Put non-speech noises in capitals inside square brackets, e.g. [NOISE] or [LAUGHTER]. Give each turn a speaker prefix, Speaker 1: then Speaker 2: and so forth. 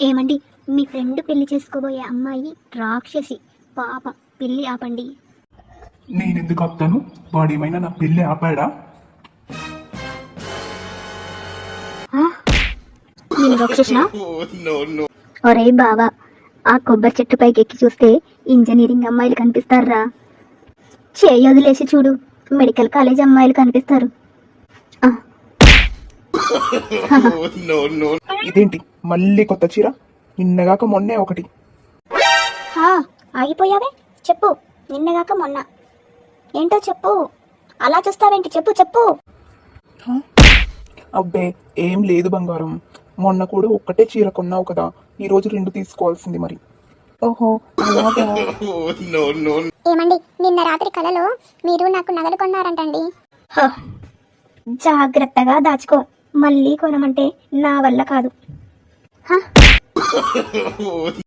Speaker 1: ఏమండి మీ ఫ్రెండ్ పెళ్ళి చేసుకోబోయే అమ్మాయి రాక్షసి. పాప పెళ్ళి ఆపండి.
Speaker 2: నేనెందుకు ఆపుతాను? వాడేమైనా నా పెళ్ళి ఆపాడా?
Speaker 1: ఆ? నేను రాక్షసునా? ఒరే బావా ఆ కొబ్బరి చెట్టు పైకి ఎక్కి చూస్తే ఇంజనీరింగ్ అమ్మాయిలు కనిపిస్తారా? చేయి వదిలేసి చూడు మెడికల్ కాలేజ్ అమ్మాయిలు కనిపిస్తారు. ఆ, [LAUGHS]
Speaker 2: ఇదేంటి? మళ్ళీ కొత్త చీర? నిన్నగాక మొన్నే ఒకటి.
Speaker 1: ఆగిపోయావే? చెప్పు. నిన్నగాక మొన్న. ఏంటో చెప్పు. అలా చూస్తావేంటి? చెప్పు చెప్పు.
Speaker 2: హా? అబ్బే ఏం లేదు బంగారం. మొన్న కూడా ఒక్కటే చీర కొన్నావు కదా. ఈ రోజు రెండు తీసుకోవాల్సింది మరి. ఓహో అలాగా?
Speaker 3: ఏమండి నిన్న రాత్రి కలలో మీరు నాకు నగలు కొన్నారంటండి.
Speaker 1: హ, జాగ్రత్తగా దాచుకో. మళ్ళీ కొనమంటే నా వల్ల కాదు. హ, [LAUGHS]